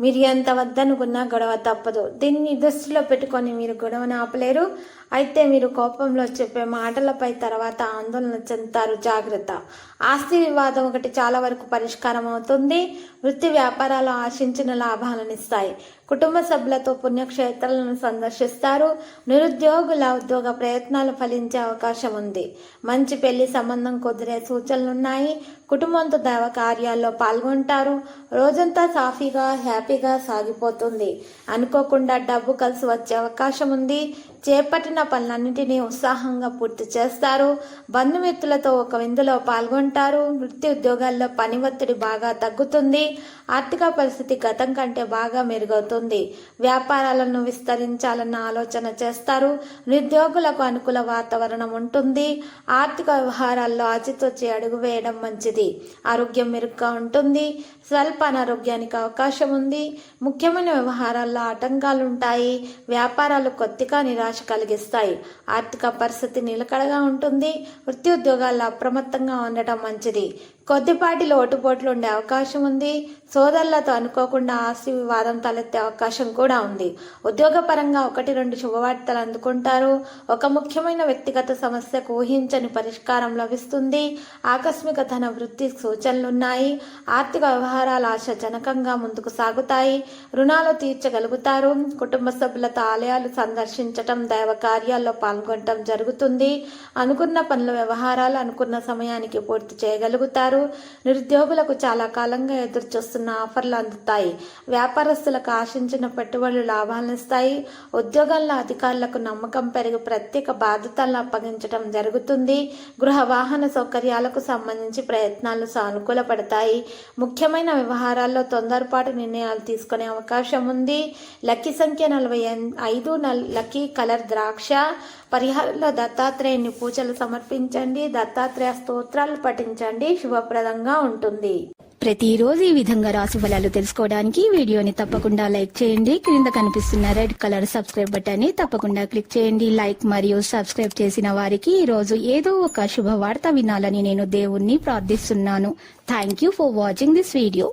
మీరు ఎంత వద్దనుకున్నా గొడవ తప్పదు. దీన్ని దృష్టిలో పెట్టుకొని మీరు గొడవను ఆపలేరు. అయితే మీరు కోపంలో చెప్పే మాటలపై తర్వాత ఆందోళన చెందుతారు. జాగ్రత్త. ఆస్తి వివాదం ఒకటి చాలా వరకు పరిష్కారం అవుతుంది. వృత్తి వ్యాపారాలు ఆశించిన లాభాలను ఇస్తాయి. కుటుంబ సభ్యులతో పుణ్యక్షేత్రాలను సందర్శిస్తారు. నిరుద్యోగుల ఉద్యోగ ప్రయత్నాలు ఫలించే అవకాశం ఉంది. మంచి పెళ్ళి సంబంధం కుదిరే సూచనలున్నాయి. కుటుంబంతో దైవ కార్యాల్లో పాల్గొంటారు. రోజంతా సాఫీగా హ్యాపీగా సాగిపోతుంది. అనుకోకుండా డబ్బు కలిసి వచ్చే అవకాశం ఉంది. చేపట్టిన పనులన్నింటినీ ఉత్సాహంగా పూర్తి చేస్తారు. బంధుమిత్రులతో ఒక విందులో పాల్గొంటారు. వృత్తి ఉద్యోగాల్లో పని ఒత్తిడి బాగా తగ్గుతుంది. ఆర్థిక పరిస్థితి గతం కంటే బాగా మెరుగవుతుంది. వ్యాపారాలను విస్తరించాలన్న ఆలోచన చేస్తారు. నిరుద్యోగులకు అనుకూల వాతావరణం ఉంటుంది. ఆర్థిక వ్యవహారాల్లో ఆచితూచి అడుగు వేయడం మంచిది. ఆరోగ్యం మెరుగ్గా ఉంటుంది. స్వల్ప అనారోగ్యానికి అవకాశం ఉంది. ముఖ్యమైన వ్యవహారాల్లో ఆటంకాలు ఉంటాయి వ్యాపారాలు కొద్దిగా నిరాశ కలిగిస్తాయి. ఆర్థిక పరిస్థితి నిలకడగా ఉంటుంది. వృత్తి ఉద్యోగాల్లో అప్రమత్తంగా ఉండటం మంచిది. కొద్దిపాటి లోటుపోట్లు ఉండే అవకాశం ఉంది. సోదరులతో అనుకోకుండా ఆస్తి వివాదం తలెత్తే అవకాశం కూడా ఉంది. ఉద్యోగపరంగా ఒకటి రెండు శుభవార్తలు అందుకుంటారు. ఒక ముఖ్యమైన వ్యక్తిగత సమస్యకు ఊహించని పరిష్కారం లభిస్తుంది. ఆకస్మిక ధన వృత్తి సూచనలున్నాయి. ఆర్థిక వ్యవహారాలు ఆశాజనకంగా ముందుకు సాగుతాయి. రుణాలు తీర్చగలుగుతారు. కుటుంబ సభ్యులతో ఆలయాలు సందర్శించటం దైవ కార్యాల్లో పాల్గొనటం జరుగుతుంది. అనుకున్న పనుల వ్యవహారాలు అనుకున్న సమయానికి పూర్తి చేయగలుగుతారు. నిరుద్యోగులకు చాలా కాలంగా ఎదురు చూస్తున్న ఆఫర్లు అందుతాయి. వ్యాపారస్తులకు ఆశించిన పెట్టుబడులు లాభాలనిస్తాయి ఉద్యోగాల్లో అధికారులకు నమ్మకం పెరిగి ప్రత్యేక బాధ్యతలను అప్పగించడం జరుగుతుంది. గృహ వాహన సౌకర్యాలకు సంబంధించి ప్రయత్నాలు సానుకూలపడతాయి. ముఖ్యమైన వ్యవహారాల్లో తొందరపాటు నిర్ణయాలు తీసుకునే అవకాశం ఉంది. లక్కీ సంఖ్య నలభై ఐదు నల్ లక్కీ కలర్ ద్రాక్ష పరిహారంలో దత్తాత్రేయుని పూజలు సమర్పించండి దత్తాత్రేయ స్తోత్రాలు పఠించండి శుభప్రదంగా ఉంటుంది. ప్రతిరోజు ఈ విధంగా రాశి ఫలాలు తెలుసుకోవడానికి వీడియోని తప్పకుండా లైక్ చేయండి. క్రింద కనిపిస్తున్న రెడ్ కలర్ సబ్స్క్రైబ్ బటన్ని తప్పకుండా క్లిక్ చేయండి. లైక్ మరియు సబ్స్క్రైబ్ చేసిన వారికి ఈ రోజు ఏదో ఒక శుభవార్త వినాలని నేను దేవుణ్ణి ప్రార్థిస్తున్నాను. Thank you for watching this video